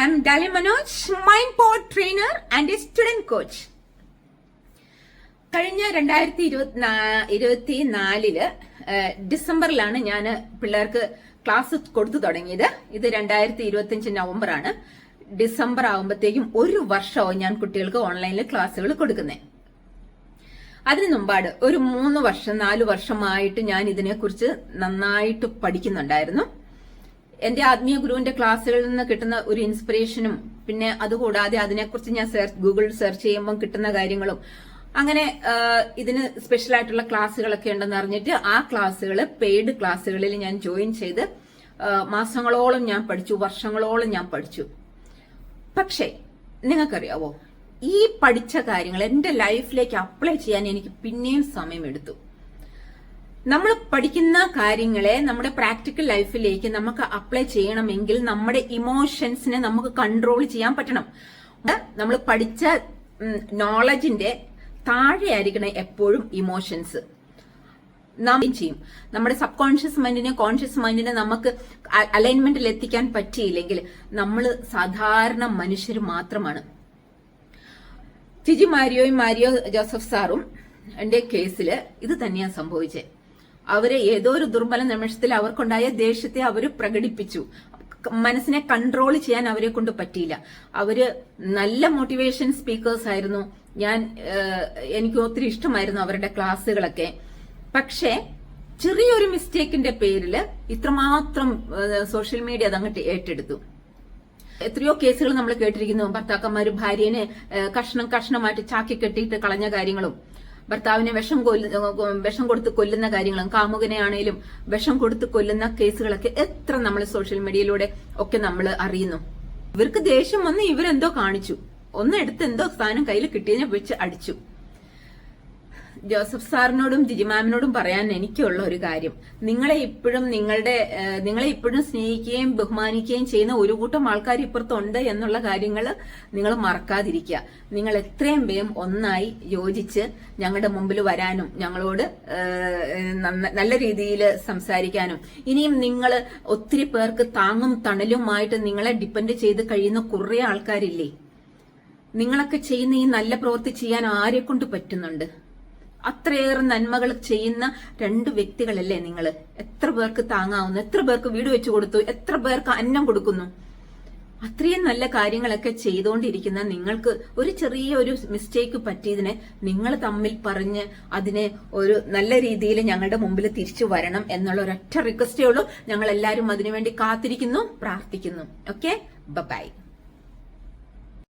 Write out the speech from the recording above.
I'm Dali Manoj, mind power trainer and a student coach. കഴിഞ്ഞ രണ്ടായിരത്തി ഇരുപത്തി ഇരുപത്തി നാലിൽ ഡിസംബറിലാണ് ഞാൻ പിള്ളേർക്ക് ക്ലാസ് കൊടുത്തു തുടങ്ങിയത്. ഇത് രണ്ടായിരത്തി ഇരുപത്തി അഞ്ച് ഡിസംബർ ആകുമ്പോഴത്തേക്കും ഒരു വർഷമാവും ഞാൻ കുട്ടികൾക്ക് ഓൺലൈനിൽ ക്ലാസ്സുകൾ കൊടുക്കുന്നത് അതിനു മുമ്പാട് ഒരു മൂന്ന് വർഷം നാല് വർഷമായിട്ട് ഞാൻ ഇതിനെക്കുറിച്ച് നന്നായിട്ട് പഠിക്കുന്നുണ്ടായിരുന്നു. എന്റെ ആത്മീയ ഗുരുവിന്റെ ക്ലാസ്സുകളിൽ നിന്ന് കിട്ടുന്ന ഒരു ഇൻസ്പിറേഷനും പിന്നെ അതുകൂടാതെ അതിനെക്കുറിച്ച് ഞാൻ സെർച്ച് ഗൂഗിൾ സെർച്ച് ചെയ്യുമ്പോൾ കിട്ടുന്ന കാര്യങ്ങളും. അങ്ങനെ ഇതിന് സ്പെഷ്യൽ ആയിട്ടുള്ള ക്ലാസ്സുകളൊക്കെ ഉണ്ടെന്ന് അറിഞ്ഞിട്ട് ആ ക്ലാസ്സുകൾ പെയ്ഡ് ക്ലാസ്സുകളിൽ ഞാൻ ജോയിൻ ചെയ്ത് മാസങ്ങളോളം ഞാൻ പഠിച്ചു വർഷങ്ങളോളം ഞാൻ പഠിച്ചു. പക്ഷേ നിങ്ങൾക്കറിയാവോ? ഈ പഠിച്ച കാര്യങ്ങൾ എന്റെ ലൈഫിലേക്ക് അപ്ലൈ ചെയ്യാൻ എനിക്ക് പിന്നെയും സമയമെടുത്തു. നമ്മൾ പഠിക്കുന്ന കാര്യങ്ങളെ നമ്മുടെ പ്രാക്ടിക്കൽ ലൈഫിലേക്ക് നമുക്ക് അപ്ലൈ ചെയ്യണമെങ്കിൽ നമ്മുടെ ഇമോഷൻസിനെ നമുക്ക് കൺട്രോൾ ചെയ്യാൻ പറ്റണം. നമ്മൾ പഠിച്ച നോളജിന്റെ താഴെയായിരിക്കണം എപ്പോഴും ഇമോഷൻസ് നാം ചെയ്യും? നമ്മുടെ സബ് കോൺഷ്യസ് മൈൻഡിനെ കോൺഷ്യസ് മൈൻഡിനെ നമുക്ക് അലൈൻമെന്റിൽ എത്തിക്കാൻ പറ്റിയില്ലെങ്കിൽ നമ്മൾ സാധാരണ മനുഷ്യർ മാത്രമാണ്. ചിജി മാരിയോയും മാരിയോ ജോസഫ് സാറും എന്റെ കേസിൽ ഇത് തന്നെയാണ് സംഭവിച്ചത് അവർ ഏതോ ഒരു ദുർബല നിമിഷത്തിൽ അവർക്കുണ്ടായ ദേഷ്യത്തെ അവർ പ്രകടിപ്പിച്ചു. മനസ്സിനെ കൺട്രോൾ ചെയ്യാൻ അവരെ കൊണ്ട് പറ്റിയില്ല. അവർ നല്ല മോട്ടിവേഷൻ സ്പീക്കേഴ്സ് ആയിരുന്നു. ഞാൻ എനിക്ക് ഒത്തിരി ഇഷ്ടമായിരുന്നു അവരുടെ ക്ലാസ്സുകളൊക്കെ. പക്ഷേ ചെറിയൊരു മിസ്റ്റേക്കിന്റെ പേരിൽ ഇത്രമാത്രം സോഷ്യൽ മീഡിയ അതങ്ങോട്ട് ഏറ്റെടുത്തു. എത്രയോ കേസുകൾ നമ്മൾ കേട്ടിരിക്കുന്നു. ഭർത്താക്കന്മാർ ഭാര്യനെ കഷ്ണം കഷ്ണമായിട്ട് ചാക്കി കെട്ടിയിട്ട് കളഞ്ഞ കാര്യങ്ങളും. ഭർത്താവിനെ വിഷം കൊല്ല വിഷം കൊടുത്ത് കൊല്ലുന്ന കാര്യങ്ങളും കാമുകനെ ആണേലും വിഷം കൊടുത്ത് കൊല്ലുന്ന കേസുകളൊക്കെ എത്ര നമ്മൾ സോഷ്യൽ മീഡിയയിലൂടെ ഒക്കെ നമ്മൾ അറിയുന്നു. ഇവർക്ക് ദേഷ്യം വന്ന് ഇവരെന്തോ കാണിച്ചു. ഒന്ന് എടുത്ത് എന്തോ സ്ഥാനം കയ്യിൽ കിട്ടിയതിനെ വെച്ച് അടിച്ചു. ജോസഫ് സാറിനോടും ജിജിമാമിനോടും പറയാൻ എനിക്കുള്ള ഒരു കാര്യം. നിങ്ങളെ ഇപ്പോഴും നിങ്ങളുടെ നിങ്ങളെ ഇപ്പോഴും സ്നേഹിക്കുകയും ബഹുമാനിക്കുകയും ചെയ്യുന്ന ഒരു കൂട്ടം ആൾക്കാർ ഇപ്പുറത്തുണ്ട് എന്നുള്ള കാര്യങ്ങൾ നിങ്ങൾ മറക്കാതിരിക്കുക. നിങ്ങൾ എത്രയും വേഗം ഒന്നായി യോജിച്ച് ഞങ്ങളുടെ മുമ്പിൽ വരാനും ഞങ്ങളോട് നല്ല രീതിയിൽ സംസാരിക്കാനും. ഇനിയും നിങ്ങൾ ഒത്തിരി പേർക്ക് താങ്ങും തണലുമായിട്ട് നിങ്ങളെ ഡിപ്പെൻഡ് ചെയ്ത് കഴിയുന്ന കുറേ ആൾക്കാരില്ലേ? നിങ്ങളൊക്കെ ചെയ്യുന്ന ഈ നല്ല പ്രവൃത്തി ചെയ്യാൻ ആരെ കൊണ്ട് പറ്റുന്നുണ്ട്? അത്രയേറെ നന്മകൾ ചെയ്യുന്ന രണ്ട് വ്യക്തികളല്ലേ നിങ്ങൾ എത്ര പേർക്ക് താങ്ങാവുന്നു? എത്ര പേർക്ക് വീട് വെച്ചു കൊടുത്തു? എത്ര പേർക്ക് അന്നം കൊടുക്കുന്നു? അത്രയും നല്ല കാര്യങ്ങളൊക്കെ ചെയ്തുകൊണ്ടിരിക്കുന്ന നിങ്ങൾക്ക് ഒരു ചെറിയ ഒരു മിസ്റ്റേക്ക് പറ്റിയതിനെ നിങ്ങൾ തമ്മിൽ പറഞ്ഞ് അതിനെ ഒരു നല്ല രീതിയിൽ ഞങ്ങളുടെ മുമ്പിൽ തിരിച്ചു വരണം എന്നുള്ള ഒരൊറ്റ റിക്വസ്റ്റേ ഉള്ളൂ. ഞങ്ങൾ എല്ലാവരും അതിനുവേണ്ടി കാത്തിരിക്കുന്നു പ്രാർത്ഥിക്കുന്നു. Okay bye